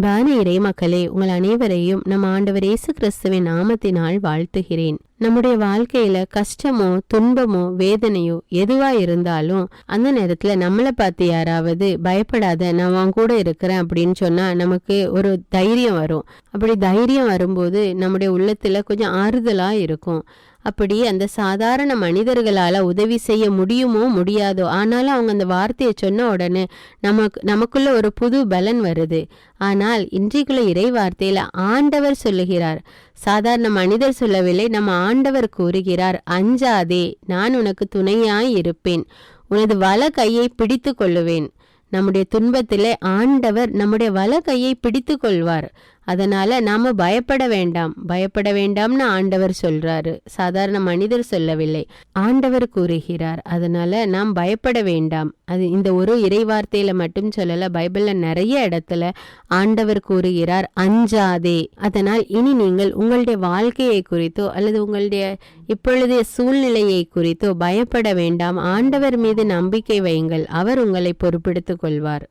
அன்பான இறை மக்களே உங்கள் அனைவரையும் நம் ஆண்டவர் இயேசு கிறிஸ்துவின் நாமத்தினால் வாழ்த்துகிறேன். நம்முடைய வாழ்க்கையில கஷ்டமோ துன்பமோ வேதனையோ எதுவா இருந்தாலும் அந்த நேரத்துல நம்மளை பார்த்து யாராவது பயப்படாத நான் அவன் கூட இருக்கிறேன் அப்படின்னு சொன்னா நமக்கு ஒரு தைரியம் வரும். அப்படி தைரியம் வரும்போது நம்முடைய உள்ளத்துல கொஞ்சம் ஆறுதலா இருக்கும். அப்படி அந்த சாதாரண மனிதர்களால் உதவி செய்ய முடியுமோ முடியாதோ ஆனாலும் அவங்க அந்த வார்த்தையை சொன்ன உடனே நமக்கு நமக்குள்ள ஒரு புது பலன் வருது. ஆனால் இன்றைக்குள்ள இறை வார்த்தையில் ஆண்டவர் சொல்லுகிறார். சாதாரண மனிதர் சொல்லவில்லை நம்ம ஆண்டவர் கூறுகிறார் அஞ்சாதே நான் உனக்கு துணையாய் இருப்பேன். உனது வல கையை பிடித்து கொள்ளுவேன். நம்முடைய துன்பத்திலே ஆண்டவர் நம்முடைய வல கையை பிடித்து கொள்வார். அதனால நாம பயப்பட வேண்டாம். பயப்பட வேண்டாம்னு ஆண்டவர் சொல்றாரு. சாதாரண மனிதர் சொல்லவில்லை. ஆண்டவர் கூறுகிறார். அதனால நாம் பயப்பட வேண்டாம். அது இந்த ஒரு இறை வார்த்தையில மட்டும் சொல்லல பைபிள்ல நிறைய இடத்துல ஆண்டவர் கூறுகிறார் அஞ்சாதே. அதனால் இனி நீங்கள் உங்களுடைய வாழ்க்கையை குறித்தோ அல்லது உங்களுடைய இப்பொழுதைய சூழ்நிலையை குறித்தோ பயப்பட வேண்டாம். ஆண்டவர் மீது நம்பிக்கை வையுங்கள். அவர் உங்களை பொறுப்பெடுத்துக் கொள்வார்.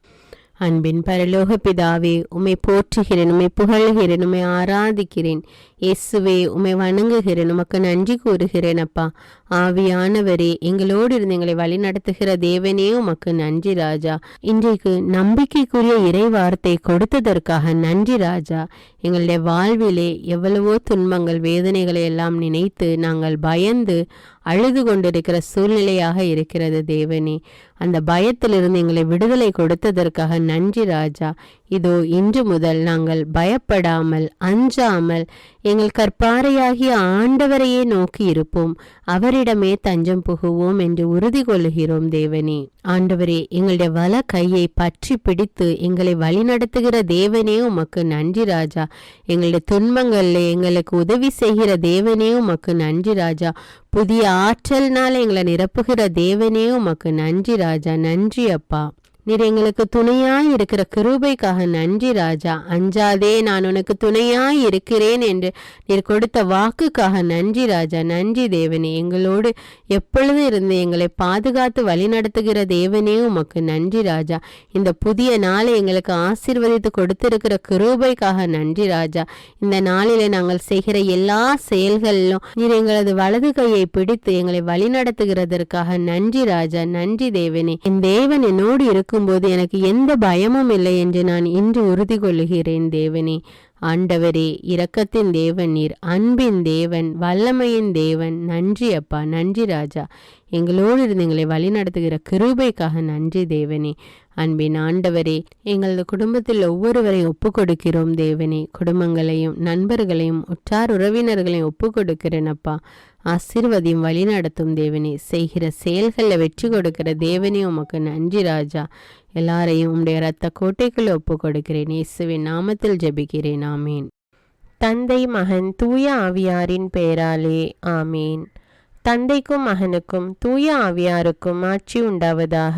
அன்பின் பரலோக பிதாவே உமை போற்றுகிறேன் உமை புகழ்கிறேன் உமை ஆராதிக்கிறேன். இயேசுவே உமை வணங்குகிறேன் உமக்கு நன்றி கூறுகிறேன் அப்பா. ஆவியானவரே எங்களோடு இருந்து எங்களை வழிநடத்துகிற தேவனே உமக்கு நன்றி ராஜா. இன்றைக்கு நம்பிக்கைக்குரிய இறை வார்த்தை கொடுத்ததற்காக நன்றி ராஜா. எங்களுடைய வாழ்விலே எவ்வளவோ துன்பங்கள் வேதனைகளை எல்லாம் நினைத்து நாங்கள் பயந்து அழுது கொண்டிருக்கிற சூழ்நிலையாக இருக்கிறது தேவனே. அந்த பயத்திலிருந்து எங்களை விடுதலை கொடுத்ததற்காக நன்றி ராஜா. இதோ இன்று முதல் நாங்கள் பயப்படாமல் அஞ்சாமல் எங்கள் கற்பாரையாகிய ஆண்டவரையே நோக்கி இருப்போம். அவரிடமே தஞ்சம் புகுவோம் என்று உறுதி கொள்கிறோம் தேவனே. ஆண்டவரே எங்களுடைய வல கையை பற்றி பிடித்து எங்களை வழிநடத்துகிற தேவனே உமக்கு நன்றி ராஜா. எங்களுடைய துன்பங்கள்ல எங்களுக்கு உதவி செய்கிற தேவனே உமக்கு நன்றி ராஜா. புதிய ஆற்றல்னால எங்களை நிரப்புகிற தேவனே உமக்கு நன்றி ராஜா. நன்றி அப்பா. நீர் எங்களுக்கு துணையாய் இருக்கிற கிருபைக்காக நன்றி ராஜா. அஞ்சாதே நான் உனக்கு துணையாய் இருக்கிறேன் என்று நீர் கொடுத்த வாக்குக்காக நன்றி ராஜா. நன்றி தேவனே. எங்களோடு எப்பொழுது இருந்து எங்களை பாதுகாத்து வழிநடத்துகிற தேவனே உமக்கு நன்றி ராஜா. இந்த புதிய நாளை எங்களுக்கு ஆசீர்வதித்து கொடுத்திருக்கிற கிருபைக்காக நன்றி ராஜா. இந்த நாளில நாங்கள் செய்கிற எல்லா செயல்களிலும் நீர் எங்களது வலது கையை பிடித்து எங்களை வழிநடத்துகிறதற்காக நன்றி ராஜா. நன்றி தேவனே. என் தேவன் என்னோடு இருக்கும்போது எனக்கு எந்த பயமும் இல்லை என்று நான் இன்று உறுதி கொள்ளுகிறேன் தேவனே. ஆண்டவரே இரக்கத்தின் தேவன் நீர் அன்பின் தேவன் வல்லமையின் தேவன். நன்றி அப்பா நன்றி ராஜா. எங்களோடு இருந்து எங்களை வழிநடத்துகிற கிருபைக்காக நன்றி தேவனே. அன்பின் ஆண்டவரே எங்களது குடும்பத்தில் ஒவ்வொருவரையும் ஒப்பு கொடுக்கிறோம் தேவனே. குடும்பங்களையும் நண்பர்களையும் உற்றார் உறவினர்களையும் ஒப்பு கொடுக்கிறேன் அப்பா ஆசீர்வதியும் வழிநடத்தும் தேவனே. செய்கிற செயல்களில் வெற்றி கொடுக்கிற தேவனே உமக்கு நன்றி ராஜா. எல்லாரையும் உம்முடைய இரத்த கோட்டைக்குள்ளே ஒப்பு கொடுக்கிறேன் இயேசுவின் நாமத்தில் ஜெபிக்கிறேன். ஆமீன். தந்தை மகன் தூய ஆவியாரின் பெயராலே ஆமீன். தந்தைக்கும் மகனுக்கும் தூய ஆவியாருக்கும் ஆட்சி உண்டாவதாக.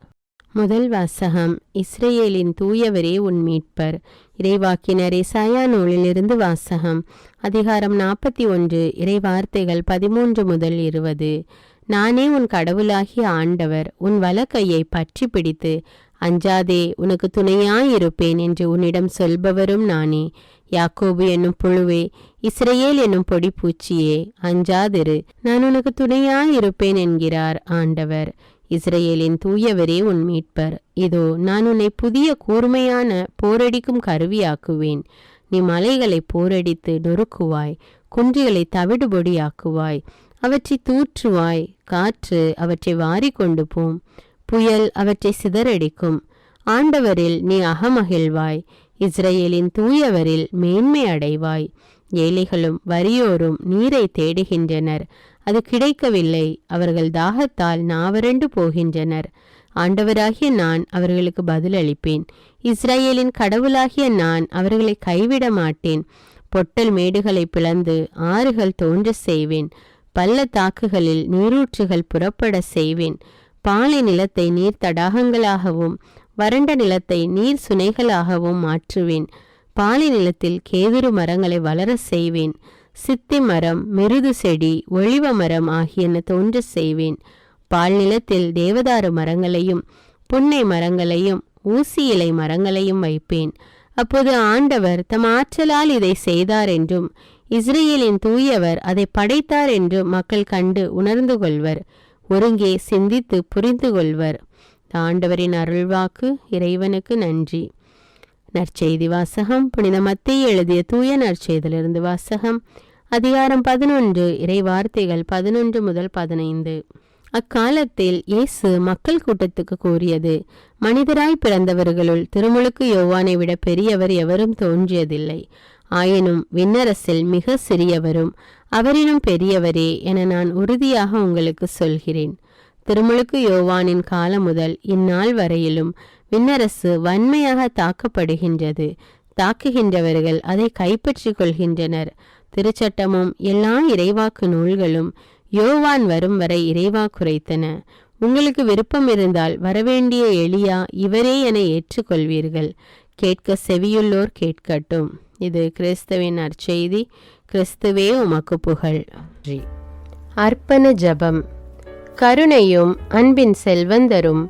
முதல் வாசகம் இஸ்ரேலின் தூயவரே உன் மீட்பர். இறைவாக்கினர் இசாயா நூலிலிருந்து வாசகம் அதிகாரம் நாற்பத்தி ஒன்று இறைவார்த்தைகள் பதிமூன்று முதல் இருபது. நானே உன் கடவுளாகிய ஆண்டவர் உன் வலக்கையை பற்றி பிடித்து அஞ்சாதே உனக்கு துணையாயிருப்பேன் என்று உன்னிடம் சொல்பவரும் நானே. யாக்கோபு என்னும் புழுவே இஸ்ரேல் என்னும் பொடி பூச்சியே அஞ்சாதிரு நான் உனக்கு துணையாயிருப்பேன் என்கிறார் ஆண்டவர். இஸ்ரேலின் தூயவரே உன் மீட்பர். இதோ நான் உன்னை புதிய கூர்மையான போரடிக்கும் கருவியாக்குவேன். நீ மலைகளை போரடித்து நொறுக்குவாய் குன்றிகளை தவிடுபொடியாக்குவாய். அவற்றை தூற்றுவாய் காற்று அவற்றை வாரி கொண்டு போம் புயல் அவற்றை சிதறடிக்கும். ஆண்டவரில் நீ அகமகிழ்வாய் இஸ்ரேலின் தூயவரில் மேன்மை அடைவாய் ஏழைகளும் வறியோரும் நீரை தேடுகின்றனர். அது கிடைக்கவில்லை. அவர்கள் தாகத்தால் நாவரண்டு போகின்றனர். ஆண்டவராகிய நான் அவர்களுக்கு பதிலளிப்பேன். இஸ்ரேலின் கடவுளாகிய நான் அவர்களை கைவிட மாட்டேன் பொட்டல் மேடுகளை பிளந்து ஆறுகள் தோன்ற செய்வேன். பள்ளத்தாக்குகளில் நீரூற்றுகள் புறப்பட செய்வேன். பாலை நிலத்தை நீர் தடாகங்களாகவும் வறண்ட நிலத்தை நீர் சுனைகளாகவும் மாற்றுவேன். பாலை நிலத்தில் கேதுரு மரங்களை வளர செய்வேன். சித்தி மரம் மிருது செடி ஒளிவ மரம் ஆகியன தோன்ற செய்வேன். பால் நிலத்தில் தேவதாரு மரங்களையும் புன்னை மரங்களையும் ஊசி இலை மரங்களையும் வைப்பேன். அப்போது ஆண்டவர் தம் ஆற்றலால் இதை செய்தார் என்றும் இஸ்ரேலின் தூயவர் அதை படைத்தார் என்றும் மக்கள் கண்டு உணர்ந்து கொள்வர். ஒருங்கே சிந்தித்து புரிந்து கொள்வர். ஆண்டவரின் அருள்வாக்கு இறைவனுக்கு நன்றி. நற்செய்தி வாசகம் புனித மத்திய எழுதிய தூய நற்செய்திலிருந்து வாசகம் அதிகாரம் பதினொன்று இறை வார்த்தைகள் பதினொன்று முதல் பதினைந்து. அக்காலத்தில் இயேசு மக்கள் கூட்டத்துக்கு கூறியது மனிதராய் பிறந்தவர்களுள் திருமுழுக்கு யோவானை விட பெரியவர் எவரும் தோன்றியதில்லை. ஆயினும் விண்ணரசில் மிக சிறியவரும் அவரினும் பெரியவரே என நான் உறுதியாக உங்களுக்கு சொல்கிறேன். திருமுழுக்கு யோவானின் காலம் முதல் இந்நாள் வரையிலும் விண்ணரசு வன்மையாக தாக்கப்படுகின்றது. தாக்குகின்றவர்கள் அதை கைப்பற்றிக் கொள்கின்றனர். திருச்சட்டமும் எல்லா இறைவாக்கு நூல்களும் யோவான் வரும் வரை இறைவாக்குரைத்தன உங்களுக்கு விருப்பம் இருந்தால் வரவேண்டிய எளியா இவரே என ஏற்றுக்கொள்வீர்கள். கேட்க செவியுள்ளோர் கேட்கட்டும். இது கிறிஸ்துவின் நற்செய்தி. கிறிஸ்துவே உமக்கு புகழ். அர்ப்பண ஜபம். கருணையும் அன்பின் செல்வந்தரும்